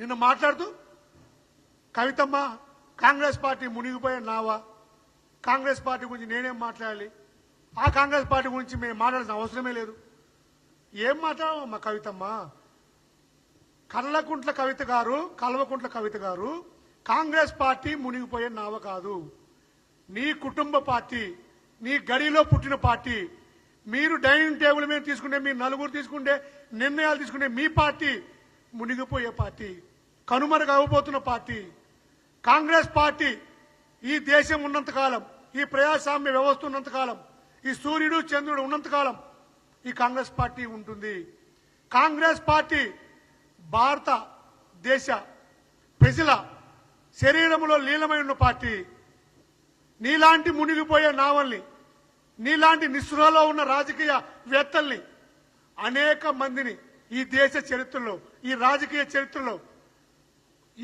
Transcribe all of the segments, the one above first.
నిన్న మాట్లాడుతూ కవితమ్మ కాంగ్రెస్ పార్టీ మునిగిపోయే నావా కాంగ్రెస్ పార్టీ గురించి నేనేం మాట్లాడాలి ఆ కాంగ్రెస్ పార్టీ గురించి మేము మాట్లాడాల్సిన అవసరమే లేదు. ఏం మాట్లాడమమ్మా కవితమ్మ? కళ్ళకుంట్ల కవిత గారు కల్వకుంట్ల కవిత గారు కాంగ్రెస్ పార్టీ మునిగిపోయే నావ కాదు. నీ కుటుంబ పార్టీ నీ గడిలో పుట్టిన పార్టీ మీరు డైనింగ్ టేబుల్ మీద తీసుకుంటే మీ నలుగురు తీసుకుంటే నిర్ణయాలు తీసుకుంటే మీ పార్టీ మునిగిపోయే పార్టీ. కనుమరుగవబోతున్న పార్టీ కాంగ్రెస్ పార్టీ ఈ దేశం ఉన్నంతకాలం ఈ ప్రజాస్వామ్య వ్యవస్థ ఉన్నంతకాలం ఈ సూర్యుడు చంద్రుడు ఉన్నంతకాలం ఈ కాంగ్రెస్ పార్టీ ఉంటుంది. కాంగ్రెస్ పార్టీ భారత దేశ ప్రజల శరీరంలో లీలమై ఉన్న పార్టీ. నీలాంటి మునిగిపోయే నావల్ని నీలాంటి నిస్పృహలో ఉన్న రాజకీయ వేత్తల్ని అనేక మందిని ఈ దేశ చరిత్రలో ఈ రాజకీయ చరిత్రలో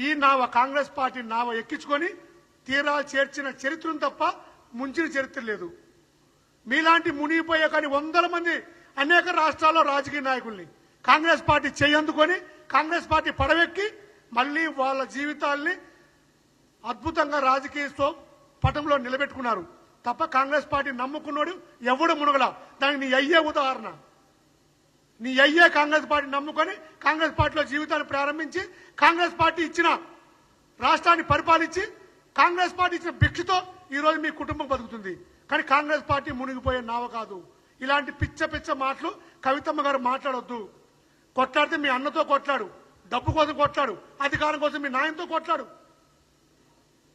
ఈ నావ కాంగ్రెస్ పార్టీ నావ ఎక్కించుకొని తీరా చేర్చిన చరిత్రను తప్ప ముంచిన చరిత్ర లేదు. మీలాంటి మునిగిపోయే కానీ వందల మంది అనేక రాష్ట్రాల్లో రాజకీయ నాయకుల్ని కాంగ్రెస్ పార్టీ చేయందుకొని కాంగ్రెస్ పార్టీ పడవెక్కి మళ్ళీ వాళ్ళ జీవితాల్ని అద్భుతంగా రాజకీయ పటంలో నిలబెట్టుకున్నారు. తప్ప కాంగ్రెస్ పార్టీ నమ్ముకున్నాడు ఎవడు మునగల? దానికి నీ అయ్యే ఉదాహరణ. నీ అయ్యే కాంగ్రెస్ పార్టీ నమ్ముకొని కాంగ్రెస్ పార్టీలో జీవితాన్ని ప్రారంభించి కాంగ్రెస్ పార్టీ ఇచ్చిన రాష్ట్రాన్ని పరిపాలించి కాంగ్రెస్ పార్టీ ఇచ్చిన భిక్షతో ఈరోజు మీ కుటుంబం బతుకుతుంది. కానీ కాంగ్రెస్ పార్టీ మునిగిపోయే నావ కాదు. ఇలాంటి పిచ్చ పిచ్చ మాటలు కవితమ్మ గారు మాట్లాడొద్దు. కొట్లాడితే మీ అన్నతో కొట్లాడు. డబ్బు కోసం కొట్లాడు. అధికారం కోసం మీ నాయనతో కొట్లాడు.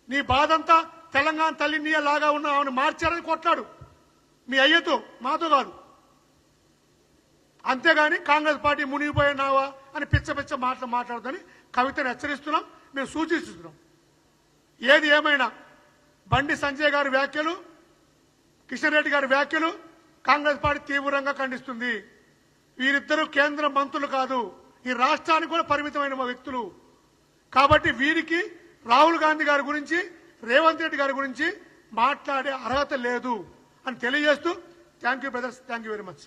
నీ బాధంతా తెలంగాణ తల్లి నీయలాగా ఉన్న ఆమెను మార్చారని కొట్లాడు. మీ అయ్యతో మాతో కాదు. అంతేగాని కాంగ్రెస్ పార్టీ మునిగిపోయినావా అని పిచ్చ పిచ్చ మాటలు మాట్లాడదని కవితను హెచ్చరిస్తున్నాం మేము సూచిస్తున్నాం. ఏది ఏమైనా బండి సంజయ్ గారి వ్యాఖ్యలు కిషన్ రెడ్డి గారి వ్యాఖ్యలు కాంగ్రెస్ పార్టీ తీవ్రంగా ఖండిస్తుంది. వీరిద్దరూ కేంద్ర మంత్రులు కాదు ఈ రాష్ట్రానికి కూడా పరిమితమైన వ్యక్తులు. కాబట్టి వీరికి రాహుల్ గాంధీ గారి గురించి రేవంత్ రెడ్డి గారి గురించి మాట్లాడే అర్హత లేదు అని తెలియజేస్తూ thank you brothers thank you very much.